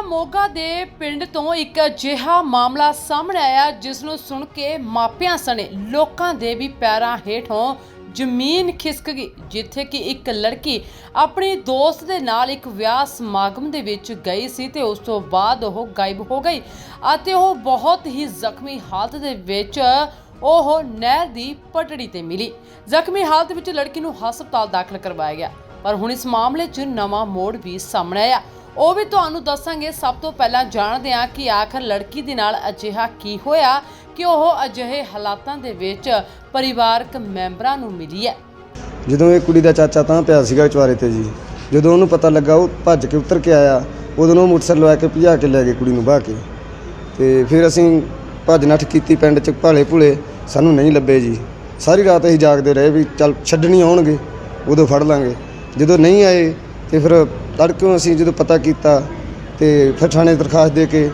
ਜ਼ਿਲ੍ਹਾ ਮੋਗਾ ਦੇ ਪਿੰਡ ਤੋਂ ਇੱਕ ਅਜਿਹਾ ਮਾਮਲਾ ਸਾਹਮਣੇ ਆਇਆ, ਜਿਸ ਨੂੰ ਸੁਣ ਕੇ ਮਾਪਿਆਂ ਸਣੇ ਲੋਕਾਂ ਦੇ ਵੀ ਪੈਰਾਂ ਹੇਠੋਂ ਜ਼ਮੀਨ ਖਿਸਕ ਗਈ, ਜਿੱਥੇ ਕਿ ਇੱਕ ਲੜਕੀ ਆਪਣੇ ਦੋਸਤ ਦੇ ਨਾਲ ਇੱਕ ਵਿਆਹ ਸਮਾਗਮ ਦੇ ਵਿੱਚ ਗਈ ਸੀ ਤੇ ਉਸ ਤੋਂ ਬਾਅਦ ਉਹ ਗਾਇਬ ਹੋ ਗਈ ਅਤੇ ਉਹ ਬਹੁਤ ਹੀ ਜ਼ਖਮੀ ਹਾਲਤ ਦੇ ਵਿੱਚ ਉਹ ਨਹਿਰ ਦੀ ਪਟੜੀ ਤੇ ਮਿਲੀ। ਜ਼ਖਮੀ ਹਾਲਤ ਵਿੱਚ ਲੜਕੀ ਨੂੰ ਹਸਪਤਾਲ ਦਾਖਲ ਕਰਵਾਇਆ ਗਿਆ, ਪਰ ਹੁਣ ਇਸ ਮਾਮਲੇ 'ਚ ਨਵਾਂ ਮੋੜ ਵੀ ਸਾਹਮਣੇ ਆਇਆ। ਉਹ ਵੀ ਤੁਹਾਨੂੰ ਦੱਸਾਂਗੇ, ਸਭ ਤੋਂ ਪਹਿਲਾਂ ਜਾਣਦੇ ਹਾਂ ਕਿ ਆਖਰ ਲੜਕੀ ਦੇ ਨਾਲ ਅਜਿਹਾ ਕੀ ਹੋਇਆ, ਕਿ ਉਹ ਅਜਿਹੇ ਹਾਲਾਤਾਂ ਦੇ ਵਿੱਚ ਪਰਿਵਾਰਕ ਮੈਂਬਰਾਂ ਨੂੰ ਮਿਲੀ ਹੈ। ਜਦੋਂ ਇਹ ਕੁੜੀ ਦਾ ਚਾਚਾ ਤਾਂ ਪਿਆ ਸੀਗਾ ਚੁਆਰੇ ਤੇ ਜੀ, ਜਦੋਂ ਉਹਨੂੰ ਪਤਾ ਲੱਗਾ, ਉਹ ਭੱਜ ਕੇ ਉਤਰ ਕੇ ਆਇਆ, ਉਦੋਂ ਉਹ ਮੋਟਰਸਾਈਕਲ ਲਵਾ ਕੇ ਭਜਾ ਕੇ ਲੈ ਗਏ ਕੁੜੀ ਨੂੰ ਬਾਹ ਕੇ। ਤੇ ਫਿਰ ਅਸੀਂ ਭੱਜ ਨੱਠ ਕੀਤੀ ਪਿੰਡ ਚ ਭਾਲੇ ਭੁਲੇ, ਸਾਨੂੰ ਨਹੀਂ ਲੱਭੇ ਜੀ। ਸਾਰੀ ਰਾਤ ਅਸੀਂ ਜਾਗਦੇ ਰਹੇ ਵੀ ਚੱਲ, ਛੱਡਣੀ ਆਉਣਗੇ, ਉਦੋਂ ਫੜ ਲਾਂਗੇ। ਜਦੋਂ ਨਹੀਂ ਆਏ ਤੇ ਫਿਰ ਤੜਕਿਓਂ ਅਸੀਂ ਜਦੋਂ ਪਤਾ ਕੀਤਾ ਤੇ ਫਿਰ ਥਾਣੇ ਦਰਖਾਸਤ ਦੇ ਕੇ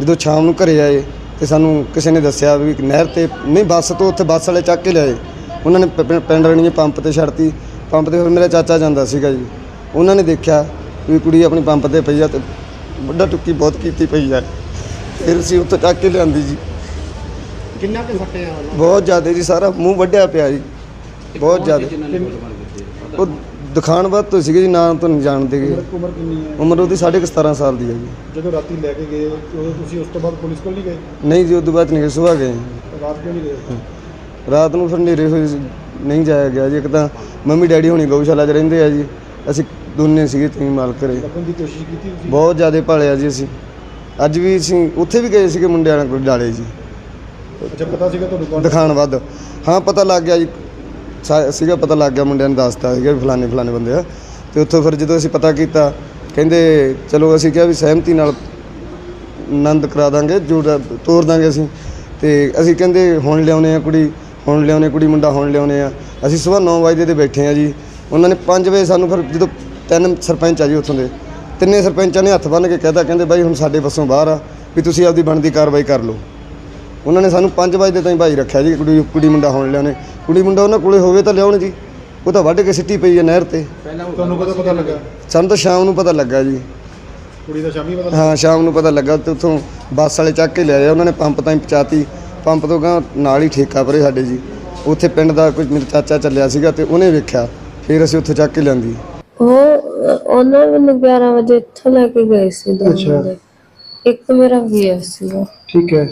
ਜਦੋਂ ਸ਼ਾਮ ਨੂੰ ਘਰੇ ਆਏ ਤੇ ਸਾਨੂੰ ਕਿਸੇ ਨੇ ਦੱਸਿਆ ਵੀ ਨਹਿਰ ਤੇ ਨਹੀਂ ਬੱਸ ਤੋਂ ਉੱਥੇ ਬੱਸ ਵਾਲੇ ਚੱਕ ਕੇ ਲਿਆਏ। ਉਹਨਾਂ ਨੇ ਪ- ਪਿੰਡ ਰਣੀਏ ਪੰਪ ਤੇ ਛੱਡਤੀ ਪੰਪ ਤੇ ਫਿਰ ਮੇਰਾ ਚਾਚਾ ਜਾਂਦਾ ਸੀਗਾ ਜੀ। ਉਹਨਾਂ ਨੇ ਦੇਖਿਆ ਵੀ ਕੁੜੀ ਆਪਣੀ ਪੰਪ ਤੇ ਪਈ ਆ ਤੇ ਵੱਡਾ ਟੁੱਕੀ ਬਹੁਤ ਕੀਤੀ ਪਈ ਆ। ਫਿਰ ਅਸੀਂ ਉੱਥੇ ਚੱਕ ਕੇ ਲਿਆਂਦੀ ਜੀ। ਕਿੰਨਾ ਕੁ ਸੱਟੇ ਆ ਉਹਨਾਂ ਬਹੁਤ ਜ਼ਿਆਦਾ ਜੀ ਸਾਰਾ ਮੂੰਹ ਵੱਢਿਆ ਪਿਆ ਜੀ। ਬਹੁਤ ਜ਼ਿਆਦਾ। ਉਹ ਦਿਖਾਣ ਬਾਅਦ ਤੋਂ ਸੀਗੇ ਜੀ ਨਾਂ ਤੋਂ ਨਹੀਂ ਜਾਣਦੇ ਗੇ। ਉਮਰ ਕਿੰਨੀ ਹੈ? ਉਮਰ ਉਹਦੀ ਸਾਢੇ ਕੁ 17 ਸਾਲ ਦੀ ਹੈ ਜੀ। ਜਦੋਂ ਰਾਤੀ ਲੈ ਕੇ ਗਏ ਉਦੋਂ ਤੁਸੀਂ ਉਸ ਤੋਂ ਬਾਅਦ ਪੁਲਿਸ ਕੋਲ ਨਹੀਂ ਗਏ? ਨਹੀਂ ਜੀ ਉਦੋਂ ਬਾਅਦ ਨਹੀਂ ਸੁਬਾਹ ਗਏ। ਰਾਤ ਕਿਉਂ ਨਹੀਂ ਗਏ? ਰਾਤ ਨੂੰ ਫਿਰ ਹਨੇਰੇ ਹੋਏ ਸੀ, ਨਹੀਂ ਜਾਇਆ ਗਿਆ ਜੀ। ਇੱਕ ਤਾਂ ਮੰਮੀ ਡੈਡੀ ਹੁਣੀ ਗਊਸ਼ਾਲਾ 'ਚ ਰਹਿੰਦੇ ਆ ਜੀ। ਅਸੀਂ ਦੋਨੇ ਸੀਗੇ ਤੀ ਮਾਲ ਘਰੇ। ਲੱਭਣ ਦੀ ਕੋਸ਼ਿਸ਼ ਕੀਤੀ ਤੁਸੀਂ? ਬਹੁਤ ਜ਼ਿਆਦਾ ਭਾਲਿਆ ਜੀ ਅਸੀਂ। ਅੱਜ ਵੀ ਅਸੀਂ ਉੱਥੇ ਵੀ ਗਏ ਸੀਗੇ ਮੁੰਡਿਆਂ ਨਾਲ ਕੋਈ ਡਾਲੇ ਜੀ। ਅੱਛਾ ਪਤਾ ਸੀਗਾ ਤੁਹਾਨੂੰ ਕੌਣ? ਦਿਖਾਣ ਵੱਧ ਹਾਂ ਪਤਾ ਲੱਗ ਗਿਆ ਜੀ। ਸਾ- ਸੀਗਾ, ਪਤਾ ਲੱਗ ਗਿਆ, ਮੁੰਡਿਆਂ ਨੇ ਦੱਸਤਾ ਸੀਗਾ ਵੀ ਫਲਾਣੇ ਫਲਾਣੇ ਬੰਦੇ ਆ। ਤੇ ਉੱਥੋਂ ਫਿਰ ਜਦੋਂ ਅਸੀਂ ਪਤਾ ਕੀਤਾ, ਕਹਿੰਦੇ, ਚਲੋ ਅਸੀਂ ਕਿਹਾ ਵੀ ਸਹਿਮਤੀ ਨਾਲ ਆਨੰਦ ਕਰਾ ਦਾਂਗੇ, ਜੋੜਾ ਤੋਰ ਦਾਂਗੇ ਅਸੀਂ। ਤੇ ਅਸੀਂ ਕਹਿੰਦੇ, ਹੁਣ ਲਿਆਉਣੇ ਆ ਕੁੜੀ, ਹੁਣ ਲਿਆਉਣੇ ਕੁੜੀ, ਮੁੰਡਾ ਹੁਣ ਲਿਆਉਣੇ ਆ। ਅਸੀਂ ਸਵੇਰ 9 ਵਜੇ ਦੇ ਬੈਠੇ ਆ ਜੀ। ਉਹਨਾਂ ਨੇ 5 ਵਜੇ ਸਾਨੂੰ ਫਿਰ ਜਦੋਂ ਤਿੰਨ ਸਰਪੰਚ ਆ ਜੀ ਉੱਥੋਂ ਦੇ, ਤਿੰਨੇ ਸਰਪੰਚਾਂ ਨੇ ਹੱਥ ਬੰਨ੍ਹ ਕੇ ਕਹਿਤਾ ਕਹਿੰਦੇ, ਬਾਈ, ਹੁਣ ਸਾਡੇ ਵੱਸੋਂ ਬਾਹਰ ਆ, ਵੀ ਤੁਸੀਂ ਆਪਦੀ ਬਣਦੀ ਕਾਰਵਾਈ ਕਰ ਲਓ। ਉਹਨਾਂ ਨੇ ਸਾਨੂੰ 5 ਵਜੇ ਤਾਈਂ ਭਾਈ ਰੱਖਿਆ ਜੀ ਕੁੜੀ ਕੁੜੀ ਮੁੰਡਾ ਹੋਣ ਲਿਆਉਣੇ। ਕੁੜੀ ਮੁੰਡਾ ਉਹਨਾਂ ਕੋਲੇ ਹੋਵੇ ਤਾਂ ਲਿਆਉਣ ਜੀ। ਉਹ ਤਾਂ ਵੱਢ ਕੇ ਸਿੱਟੀ ਪਈ ਹੈ ਨਹਿਰ ਤੇ। ਤੁਹਾਨੂੰ ਕਦੋਂ ਪਤਾ ਲੱਗਾ? ਸਾਨੂੰ ਤਾਂ ਸ਼ਾਮ ਨੂੰ ਪਤਾ ਲੱਗਾ ਜੀ। ਕੁੜੀ ਦਾ ਸ਼ਾਮੀ ਪਤਾ ਹਾਂ ਸ਼ਾਮ ਨੂੰ ਪਤਾ ਲੱਗਾ ਤੇ ਉੱਥੋਂ ਬੱਸ ਵਾਲੇ ਚੱਕ ਕੇ ਲਿਆਏ ਉਹਨਾਂ ਨੇ ਪੰਪ ਤਾਈਂ ਪਹੁੰਚਾਤੀ। ਪੰਪ ਤੋਂ ਗਾਂ ਨਾਲ ਹੀ ਠੇਕਾ ਪਰੇ ਸਾਡੇ ਜੀ। ਉੱਥੇ ਪਿੰਡ ਦਾ ਕੋਈ ਮੇਰਾ ਚਾਚਾ ਚੱਲਿਆ ਸੀਗਾ ਤੇ ਉਹਨੇ ਵੇਖਿਆ। ਫਿਰ ਅਸੀਂ ਉੱਥੋਂ ਚੱਕ ਕੇ ਲਿਆਂਦੀ। ਉਹ ਉਹਨਾਂ ਮੈਨੂੰ 11 ਵਜੇ ਇੱਥੋਂ ਲੈ ਕੇ ਗਏ ਸੀ ਦੋ। ਮੁੰਡੇ ਇੱਕ ਮੇਰਾ ਵੀਰ ਸੀਗਾ। ਠੀਕ ਹੈ।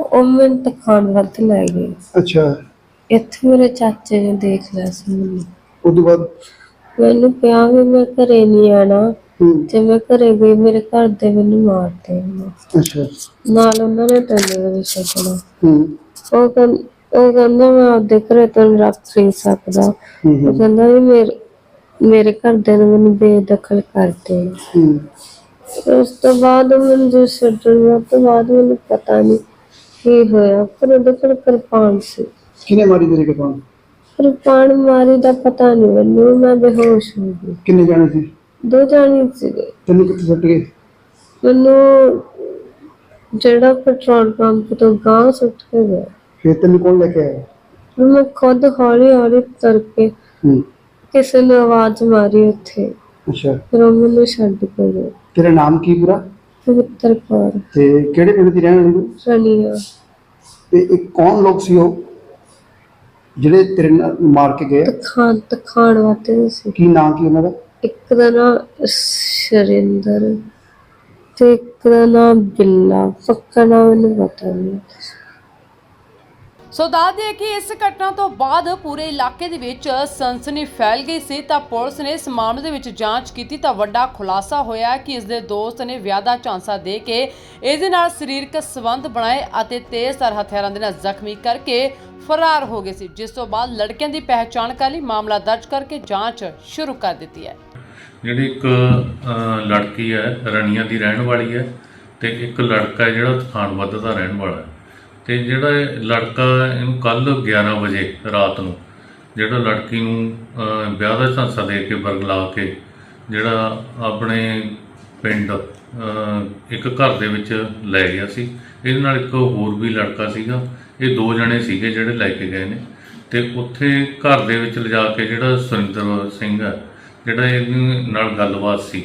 ਉਹ ਮੈਨੂੰ ਤਖਾਨ ਵੱਧ ਲੈ ਗਏ। ਅੱਛਾ। ਇੱਥੇ ਮੇਰੇ ਚਾਚੇ ਨੇ ਦੇਖ ਲਿਆ ਸੀ ਮੈਨੂੰ। ਤੋਂ ਬਾਅਦ? ਮੈਨੂੰ ਪਿਆ ਵੀ ਮੈਂ ਘਰੇ ਨਹੀਂ ਆਣਾ। ਹੂੰ। ਜੇ ਮੈਂ ਘਰੇ ਗਈ ਮੇਰੇ ਘਰ ਦੇ ਮੈਨੂੰ ਮਾਰ ਦੇਣਗੇ। ਅੱਛਾ। ਨਾਲ ਉਹਨਾਂ ਨੇ ਟੱਲੇ ਵੀ ਛੱਡਣਾ। ਹੂੰ। ਉਹ ਕਹਿੰ- ਉਹ ਕਹਿੰਦਾ ਮੈਂ ਆਪਦੇ ਘਰੇ ਤੋਂ ਰੱਖ ਨਹੀਂ ਸਕਦਾ। ਹੂੰ ਉਹ ਕਹਿੰਦਾ ਵੀ ਮੇਰੇ ਮੇਰੇ ਘਰ ਦੇ ਨੇ ਮੈਨੂੰ ਬੇਦਖਲ ਕਰ ਦੇਣਾ। ਹੂੰ। ਉਸ ਤੋਂ ਬਾਅਦ ਮੈਨੂੰ ਜੋ ਛੱਡਣ ਤੋਂ ਬਾਅਦ ਮੈਨੂੰ ਪਤਾ ਨਹੀਂ ਕੀ ਹੋਇਆ? ਪਰ ਉਹਦੇ ਕੋਲ ਕਿਰਪਾਨ ਸੀ। ਕਿਨੇ ਮਾਰੀ ਤੇਰੇ ਕਿਰਪਾਨ? ਕਿਰਪਾਨ ਮਾਰੀ ਦਾ ਪਤਾ ਨਹੀਂ ਮੈਨੂੰ ਮੈਂ ਬੇਹੋਸ਼ ਹੋ ਗਈ। ਕਿੰਨੇ ਜਾਣੇ ਸੀ? ਦੋ ਜਾਣੀ ਸੀਗੇ। ਤੈਨੂੰ ਕਿੱਥੇ ਸੱਟ ਗਏ? ਮੈਨੂੰ ਜਿਹੜਾ ਪੈਟਰੋਲ ਪੰਪ ਤੋਂ ਗਾਂ ਸੁੱਟ ਕੇ ਗਿਆ। ਫਿਰ ਤੈਨੂੰ ਕੌਣ ਲੈ ਕੇ ਆਇਆ? ਫਿਰ ਮੈਂ ਖੁਦ ਹੌਲੀ ਹੌਲੀ ਤੁਰ ਕੇ ਹੂੰ। ਕਿਸੇ ਨੇ ਆਵਾਜ਼ ਮਾਰੀ ਉੱਥੇ। ਅੱਛਾ। ਫਿਰ ਉਹ ਮੈਨੂੰ ਛੱਡ ਕੇ ਗਏ। ਤੇਰਾ ਨਾਮ ਕੀ ਪੂਰਾ? ਪਵਿੱਤਰ ਕੌਰ ਤੇ ਕਿਹੜੇ ਪਿੰਡ ਦੀ ਰਹਿਣ ਵਾਲੀ ਤੂੰ ਰਣੀਆ ਤੇ ਇਹ ਕੌਣ ਲੋਕ ਸੀ ਉਹ? ਜਿਹੜੇ ਤੇਰੇ ਨਾਲ ਮਾਰ ਕੇ ਗਏ? ਤਖਾਨ ਤਖਾਨ ਵਾਤੇ ਸੀ। ਕੀ ਨਾਂ ਕੀ ਉਹਨਾਂ ਦਾ? ਇੱਕ ਦਾ ਨਾਮ ਸ਼ਰਿੰਦਰ ਤੇ ਇੱਕ ਦਾ ਨਾਮ ਬਿੱਲਾ। ਪੱਕਾ ਨਾਮ ਮੈਨੂੰ ਪਤਾ ਨਹੀਂ। ਸੋ ਦੱਸ ਦਈਏ ਕਿ ਇਸ ਘਟਨਾ ਤੋਂ ਬਾਅਦ ਪੂਰੇ ਇਲਾਕੇ ਦੇ ਵਿੱਚ ਸਨਸਨੀ ਫੈਲ ਗਈ ਸੀ ਤਾਂ ਪੁਲਿਸ ਨੇ ਇਸ ਮਾਮਲੇ ਦੇ ਵਿੱਚ ਜਾਂਚ ਕੀਤੀ ਤਾਂ ਵੱਡਾ ਖੁਲਾਸਾ ਹੋਇਆ ਕਿ ਇਸ ਦੇ ਦੋਸਤ ਨੇ ਵਿਆਹ ਦਾ ਝਾਂਸਾ ਦੇ ਕੇ ਇਹਦੇ ਨਾਲ ਸਰੀਰਕ ਸੰਬੰਧ ਬਣਾਏ ਅਤੇ ਤੇਜ਼ਧਾਰ ਹਥਿਆਰਾਂ ਦੇ ਨਾਲ ਜ਼ਖਮੀ ਕਰਕੇ ਫਰਾਰ ਹੋ ਗਏ ਸੀ। ਜਿਸ ਤੋਂ ਬਾਅਦ ਲੜਕਿਆਂ ਦੀ ਪਹਿਚਾਣ ਕਰ ਲਈ ਮਾਮਲਾ ਦਰਜ ਕਰਕੇ ਜਾਂਚ ਸ਼ੁਰੂ ਕਰ ਦਿੱਤੀ ਹੈ। ਜਿਹੜੀ ਇੱਕ ਅ, ਲੜਕੀ ਹੈ ਰਣੀਆਂ ਦੀ ਰਹਿਣ ਵਾਲੀ ਹੈ ਤੇ ਇੱਕ ਲੜਕਾ ਹੈ ਜਿਹੜਾ ਤਖਾਨਵੱਧ ਦਾ ਰਹਿਣ ਵਾਲਾ ਹੈ। ਤੇ ਜਿਹੜਾ ਇਹ ਲੜਕਾ ਇਹਨੂੰ ਕੱਲ 11 ਵਜੇ ਰਾਤ ਨੂੰ ਜਿਹੜਾ ਲੜਕੀ ਨੂੰ ਵਿਆਹ ਦਾ ਝਾਂਸਾ ਦੇ ਕੇ ਬਰਗਲਾ ਕੇ ਜਿਹੜਾ ਆਪਣੇ ਪਿੰਡ ਇੱਕ ਘਰ ਦੇ ਵਿੱਚ ਲੈ ਗਿਆ ਸੀ। ਇਹਦੇ ਨਾਲ ਇੱਕ ਹੋਰ ਵੀ ਲੜਕਾ ਸੀਗਾ। ਇਹ ਦੋ ਜਣੇ ਸੀਗੇ ਜਿਹੜੇ ਲੈ ਕੇ ਗਏ ਨੇ। ਤੇ ਉੱਥੇ ਘਰ ਦੇ ਵਿੱਚ ਲਿਜਾ ਕੇ ਜਿਹੜਾ ਸੁਰਿੰਦਰ ਸਿੰਘ ਹੈ, ਜਿਹੜਾ ਇਹਦੇ ਨਾਲ ਗੱਲਬਾਤ ਸੀ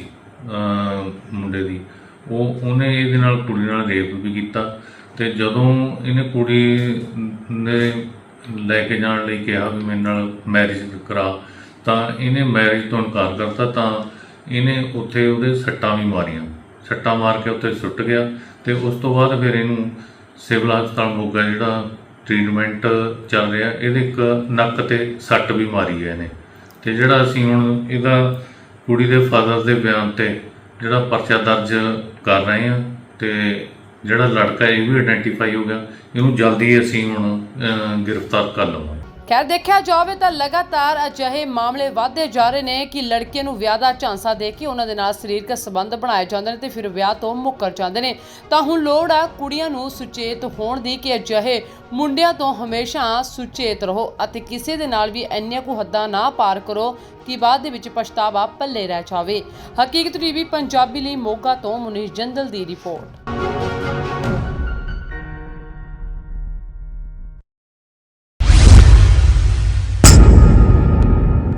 ਮੁੰਡੇ ਦੀ, ਉਹ, ਉਹਨੇ ਇਹਦੇ ਨਾਲ ਕੁੜੀ ਨਾਲ ਰੇਪ ਵੀ ਕੀਤਾ। ਤੇ ਜਦੋਂ ਇਹਨੇ ਕੁੜੀ ਨੇ ਲੈ ਕੇ ਜਾਣ ਲਈ ਕਿਹਾ ਵੀ ਮੇਰੇ ਨਾਲ ਮੈਰਿਜ ਕਰਾ, ਤਾਂ ਇਹਨੇ ਮੈਰਿਜ ਤੋਂ ਇਨਕਾਰ ਕਰਤਾ, ਤਾਂ ਇਹਨੇ ਉੱਥੇ ਉਹਦੇ ਸੱਟਾਂ ਵੀ ਮਾਰੀਆਂ। ਸੱਟਾਂ ਮਾਰ ਕੇ ਉੱਥੇ ਸੁੱਟ ਗਿਆ ਤੇ ਉਸ ਤੋਂ ਬਾਅਦ ਫਿਰ ਇਹਨੂੰ ਸਿਵਲ ਹਸਪਤਾਲ ਮੋਗਾ ਜਿਹੜਾ ਟ੍ਰੀਟਮੈਂਟ ਚੱਲ ਰਿਹਾ, ਇਹਦੇ ਇੱਕ ਨੱਕ ਤੇ ਸੱਟ ਵੀ ਮਾਰੀ ਹੈ ਇਹਨੇ। ਤੇ ਜਿਹੜਾ ਅਸੀਂ ਹੁਣ ਇਹਦਾ ਕੁੜੀ ਦੇ ਫਾਦਰ ਦੇ ਬਿਆਨ ਤੇ ਜਿਹੜਾ ਪਰਚਾ ਦਰਜ ਕਰ ਰਹੇ ਹਾਂ, ਤੇ ਜਿਹੜਾ ਲੜਕਾ ਹੈ ਇਹ ਵੀ ਆਇਡੈਂਟੀਫਾਈ ਹੋ ਗਿਆ, ਇਹਨੂੰ ਜਲਦੀ ਅਸੀਂ ਹੁਣ ਗ੍ਰਿਫਤਾਰ ਕਰ ਲਵਾਂਗੇ। ਖੈਰ, ਦੇਖਿਆ ਜਾਵੇ ਤਾਂ ਲਗਾਤਾਰ ਅਜਿਹੇ ਮਾਮਲੇ ਵਧਦੇ ਜਾ ਰਹੇ ਨੇ ਕਿ ਲੜਕੇ ਨੂੰ ਵਿਆਹ ਦਾ ਝਾਂਸਾ ਦੇ ਕੇ ਉਹਨਾਂ ਦੇ ਨਾਲ ਸਰੀਰਕ ਸੰਬੰਧ ਬਣਾਏ ਜਾਂਦੇ ਨੇ ਤੇ ਫਿਰ ਵਿਆਹ ਤੋਂ ਮੁੱਕਰ ਜਾਂਦੇ ਨੇ। ਤਾਂ ਹੁਣ ਲੋੜ ਆ ਕੁੜੀਆਂ ਨੂੰ ਸੁਚੇਤ ਹੋਣ ਦੀ ਕਿ ਅਜਿਹੇ ਮੁੰਡਿਆਂ ਤੋਂ ਹਮੇਸ਼ਾ ਸੁਚੇਤ ਰਹੋ ਅਤੇ ਕਿਸੇ ਦੇ ਨਾਲ ਵੀ ਇੰਨੀਆਂ ਕੁ ਹੱਦਾਂ ਨਾ ਪਾਰ ਕਰੋ ਕਿ ਬਾਅਦ ਦੇ ਵਿੱਚ ਪਛਤਾਵਾ ਪੱਲੇ ਰਹਿ ਜਾਵੇ। ਹਕੀਕਤ ਟੀਵੀ, ਪੰਜਾਬੀ ਲਈ ਮੋਗਾ ਤੋਂ ਮੁਨੀਸ਼ ਜੰਦਲ ਦੀ ਰਿਪੋਰਟ।